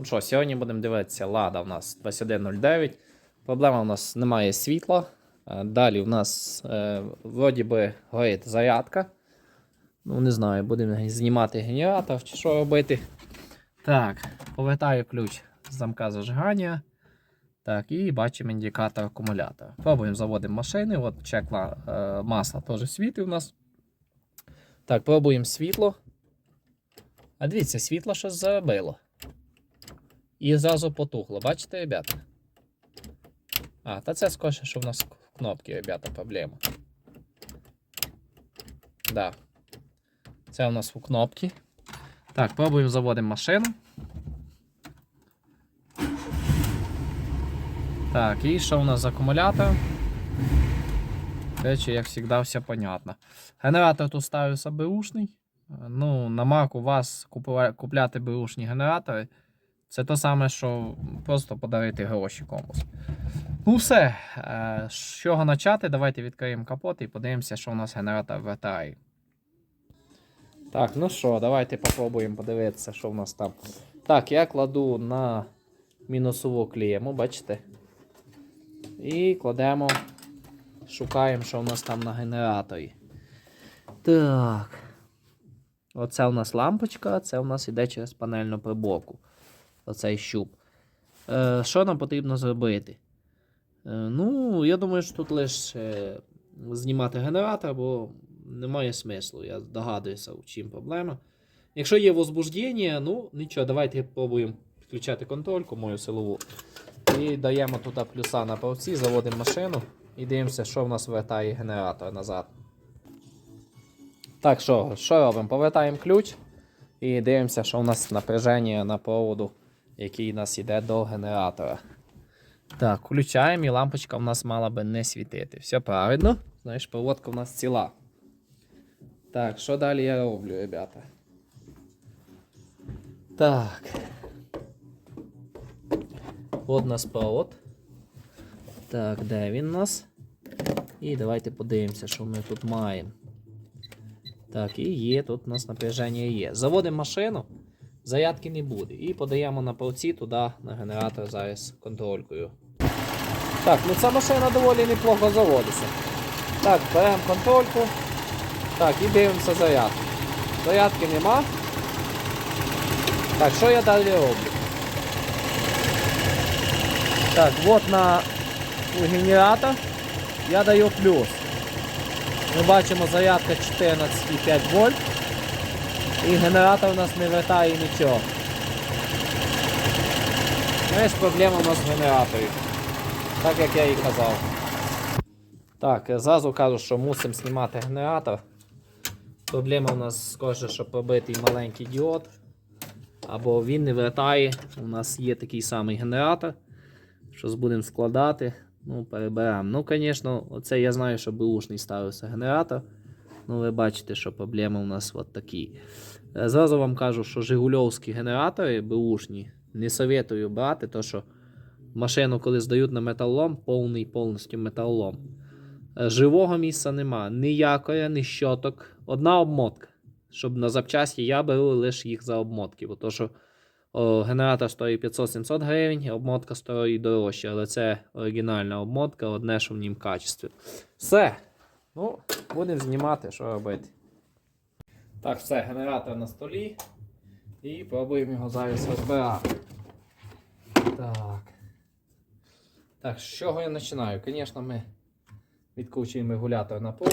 Ну що, сьогодні будемо дивитися Лада у нас 2109. Проблема у нас немає світла. Е, Далі у нас е, вроді би горить зарядка. Ну, не знаю, будемо знімати генератор чи що робити. Так, повертаю ключ з замка зажигання. Так, і бачимо індикатор акумулятора. Пробуємо заводимо машини. От чекла е, масла теж світить у нас. Так, пробуємо світло. А дивіться, світло щось заробило. І зразу потухло. Бачите, ребята? А, та це скоріше, що в нас кнопки, ребята, проблема. Да. Це у нас у кнопки. Так, пробуємо заводимо машину. Так, і що у нас з акумулятором? Речі, як завжди, все понятно. Генератор тут ставився беушний. Ну, на Мак у вас купува- купляти беушні генератори. Це те саме, що просто подарити гроші комусь. Ну, все. Е, З чого почати? Давайте відкриємо капот і подивимося, що у нас генератор вертає. Так, ну що, давайте попробуємо подивитися, що в нас там. Так, я кладу на мінусову клієму, бачите? І кладемо, шукаємо, що в нас там на генераторі. Так. Оце у нас лампочка, це у нас іде через панельну приборку. Оцей щуп. Е, що нам потрібно зробити? Е, ну, я думаю, що тут лише е, знімати генератор, бо немає смислу. Я здогадуюся, в чим проблема. Якщо є возбуждення, ну нічого, давайте пробуємо підключати контрольку, мою силову. І даємо туди плюса на правці, заводимо машину і дивимося, що в нас вертає генератор назад. Так, що, що робимо? Повертаємо ключ і дивимося, що у нас напряження на проводу, який у нас йде до генератора. Так, включаємо і лампочка в нас мала би не світити. Все правильно. Знаєш, проводка в нас ціла. Так, що далі я роблю, ребята? Так. От нас провод. Так, де він у нас? І давайте подивимося, що ми тут маємо. Так, і є, тут у нас напряження є. Заводимо машину, зарядки не буде. І подаємо на полці туди на генератор зараз контролькою. Так, ну ця машина доволі неплохо заводиться. Так, беремо контрольку. Так, і дивимося зарядку. Зарядки нема. Так, що я далі роблю? Так, от на генератор я даю плюс. Ми бачимо зарядка 14,5 вольт. І генератор у нас не вертає нічого. Знаєш, проблема у нас в генераторі. Так як я і казав. Так, зразу кажу, що мусимо знімати генератор. Проблема у нас скоріше, що пробитий маленький діод. Або він не вертає. У нас є такий самий генератор. Щось будемо складати. Ну, переберемо. Ну, звісно, оце я знаю, що бушний ставився генератор. Ну, ви бачите, що проблема у нас от такі. Е, Зразу вам кажу, що Жигульовські генератори бушні не советую брати, то що машину, коли здають на металолом, повний повністю металолом. Е, Живого місця нема, ніякої, ні щоток. Одна обмотка. Щоб на запчасті я беру лише їх за обмотки. Бо то, що о, генератор стоїть 500-700 гривень, обмотка стоїть дорожче, але це оригінальна обмотка, одне, що в нім качестві. Все. Ну, будемо знімати, що робити. Так, все, генератор на столі. І пробуємо його зараз розбирати. Так. Так, з чого я починаю? Звісно, ми відкручуємо регулятор на пол.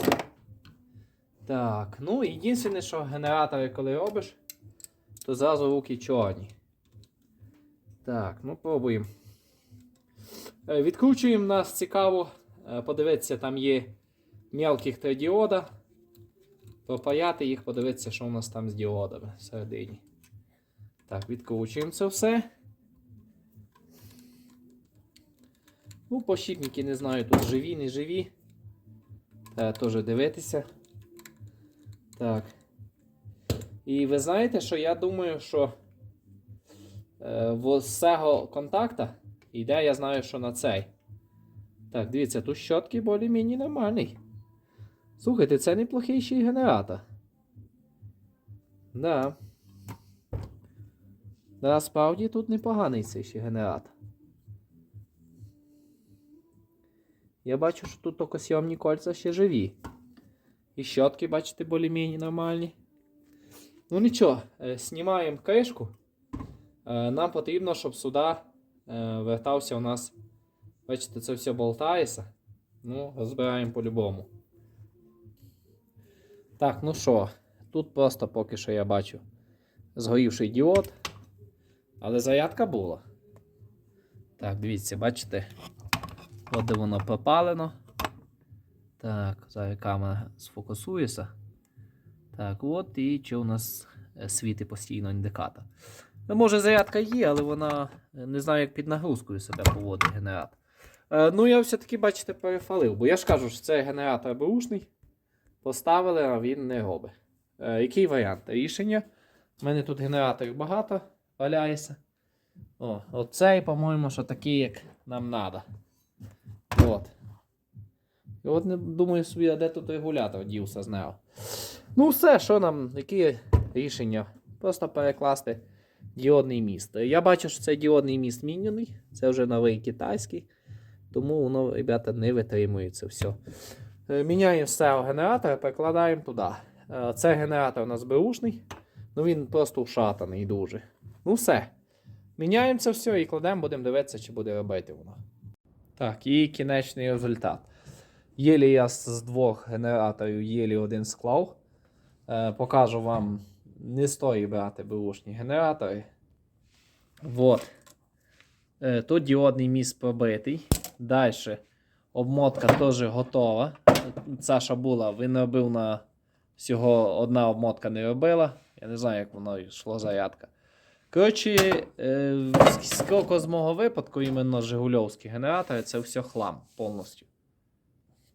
Так, ну єдине, що генератори, коли робиш, то зразу руки чорні. Так, ну пробуємо. Е, Відкручуємо нас цікаво. Е, Подивитися, там є мелких три діода. Пропаяти їх, подивитися, що у нас там з діодами всередині. Так, відкручуємо це все. Ну, пощіпники не знаю, тут живі, не живі. Треба теж дивитися. Так. І ви знаєте, що я думаю, що е, з цього контакта йде, я знаю, що на цей. Так, дивіться, тут щотки більш-менш нормальний. Слухайте, це неплохий ще й генератор. Да. Насправді тут непоганий цей ще генератор. Я бачу, що тут токосйомні кольця ще живі. І щотки, бачите, більш-менш нормальні. Ну нічого, е, знімаємо кришку. Е, Нам потрібно, щоб сюди е, вертався у нас. Бачите, це все болтається. Ну, розбираємо по-любому. Так, ну що, тут просто поки що я бачу згорівший діод. Але зарядка була. Так, дивіться, бачите? От де воно пропалено. Так, зараз камера сфокусується. Так, от і що у нас е, світить постійно індикатор. Ну, може, зарядка є, але вона е, не знаю, як під нагрузкою себе поводить генератор. Е, ну, я все-таки, бачите, перефалив, бо я ж кажу, що це генератор бушний. Поставили, а він не робить. Е, який варіант рішення? У мене тут генераторів багато валяється. О, оцей, по-моєму, що такий, як нам треба. От. І от не думаю собі, а де тут регулятор дівся з нього. Ну, все, що нам, які рішення? Просто перекласти діодний міст. Я бачу, що цей діодний міст міняний. Це вже новий китайський. Тому воно, ребята, не витримує це все. Е, Міняємо з цього генератора, перекладаємо туди. Е, Це генератор у нас беушний. Ну він просто вшатаний дуже. Ну все. Міняємо це все і кладемо, будемо дивитися, чи буде робити воно. Так, і кінечний результат. Єлі я з двох генераторів єлі один склав. Е, покажу вам, не стоїть брати беушні генератори. Вот. Е, тут діодний міст пробитий. Далі обмотка теж готова. Ця що була, він робив на всього одна обмотка не робила. Я не знаю, як воно йшло зарядка. Коротше, е, скільки з мого випадку, іменно Жигульовські генератори, це все хлам повністю.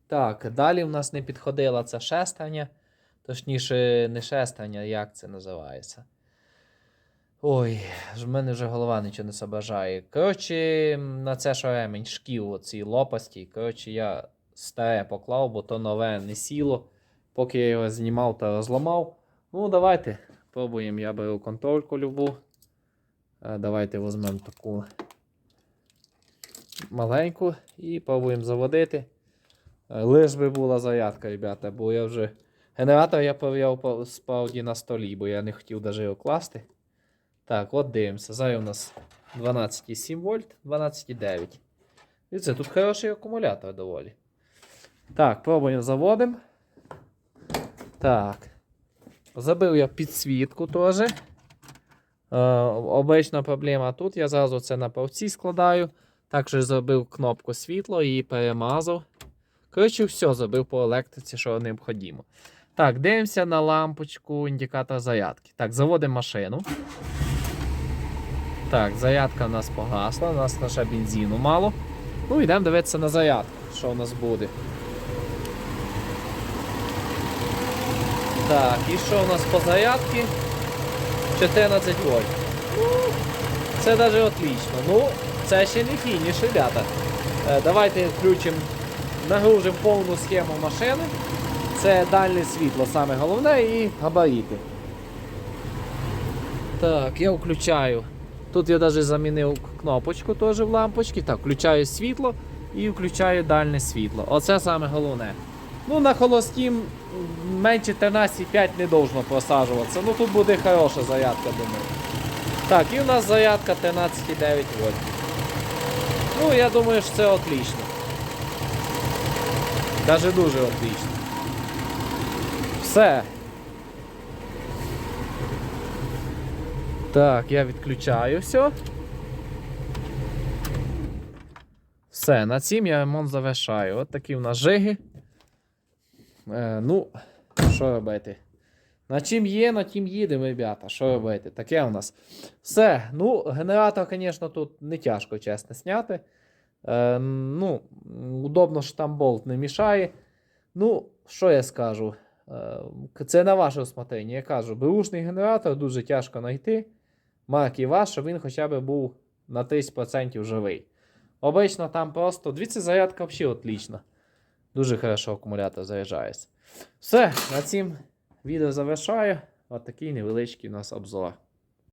Так, далі в нас не підходила ця шестерня. Точніше, не шестерня, як це називається. Ой, в мене вже голова нічого не соображає. Коротше, на це що ремень шків оці лопасті. Коротше, я старе поклав, бо то нове не сіло. Поки я його знімав та розламав. Ну, давайте пробуємо. Я беру контрольку любу. Е, Давайте візьмемо таку маленьку і пробуємо заводити. Е, Лиш би була зарядка, ребята, бо я вже. Генератор я по- справді на столі, бо я не хотів навіть його класти. Так, от дивимося. Зараз у нас 12,7 вольт, 12,9. І це тут хороший акумулятор доволі. Так, пробуємо заводимо. Так. Забив я підсвітку теж. Е, обична проблема тут. Я зразу це на павці складаю. Також зробив кнопку світло і перемазав. Коротше, все зробив по електриці, що необхідно. Так, дивимося на лампочку індикатор зарядки. Так, заводимо машину. Так, зарядка у нас погасла, у нас лише бензину мало. Ну, йдемо дивитися на зарядку, що у нас буде. Так, і що у нас по зарядці? 14 вольт. Ну, це навіть отлично. Ну, це ще не фініш, ребята. Е, давайте включимо, нагружимо повну схему машини. Це дальне світло, саме головне, і габарити. Так, я включаю. Тут я навіть замінив кнопочку теж в лампочці. Так, включаю світло і включаю дальне світло. Оце саме головне. Ну, на холостім менше 13,5 не должно просаджуватися. Ну тут буде хороша зарядка, думаю. Так, і у нас зарядка 13,9 вольт. Ну, я думаю, що це отлично. Даже дуже отлично. Все. Так, я відключаю все. Все, на цім я ремонт завершаю. От такі у нас жиги. Е, ну, що робити? На чим є, на тім їдемо, ребята. Що робити? Таке у нас. Все. Ну, генератор, звісно, тут не тяжко, чесно, зняти. Е, ну, удобно, що там болт не мішає. Ну, що я скажу? Е, Це на ваше усмотрення. Я кажу, беушний генератор дуже тяжко знайти. Марки ваш, щоб він хоча б був на 30% живий. Обично там просто. Дивіться, зарядка взагалі отлічна. Дуже хорошо акумулятор заряджається. Все, на цим відео завершаю. От невеличкий у нас обзор.